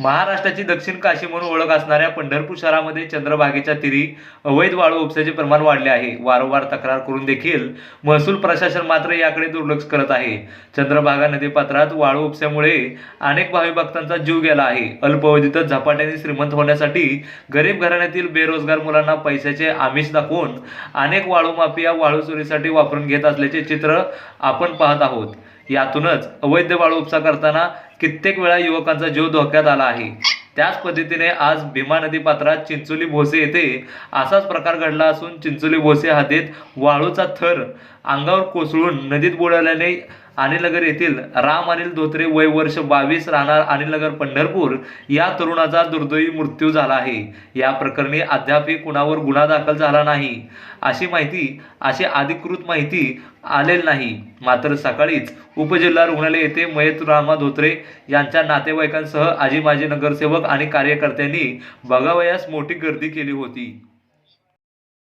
महाराष्ट्राची दक्षिण काशी म्हणून ओळख असणाऱ्या पंढरपूर शहरामध्ये चंद्रभागेच्या तिरी अवैध वाळू उपसाचे प्रमाण वाढले आहे. वारंवार तक्रार करून देखील महसूल प्रशासन मात्र याकडे दुर्लक्ष करत आहे. चंद्रभागा नदीपात्रात वाळू उपसामुळे अनेक भावी भक्तांचा जीव गेला आहे. अल्पावधीतच झपाट्याने श्रीमंत होण्यासाठी गरीब घराण्यातील बेरोजगार मुलांना पैशाचे आमिष दाखवून अनेक वाळू माफिया वाळू चोरीसाठी वापरून घेत असल्याचे चित्र आपण पाहत आहोत. यातूनच अवैध वाळू उपसा करताना कित्येक वेळा युवकांचा जीव धोक्यात आला आहे. त्याच पद्धतीने आज भीमा नदी पात्रात चिंचोली भोसे येथे असाच प्रकार घडला असून चिंचोली भोसे हद्दीत वाळूचा थर अंगावर कोसळून नदीत बुडाल्याने अनिलनगर येथील राम अनिल धोत्रे वय वर्ष बावीस राहणार अनिलनगर पंढरपूर या तरुणाचा दुर्दैवी मृत्यू झाला आहे. या प्रकरणी अद्यापही कुणावर गुन्हा दाखल झाला नाही. अशी माहिती अशी अधिकृत माहिती आलेली नाही. मात्र सकाळीच उपजिल्हा रुग्णालय येथे मयत रामा धोत्रे यांच्या नातेवाईकांसह आजी माजी नगरसेवक आणि कार्यकर्त्यांनी बघावयास मोठी गर्दी केली होती.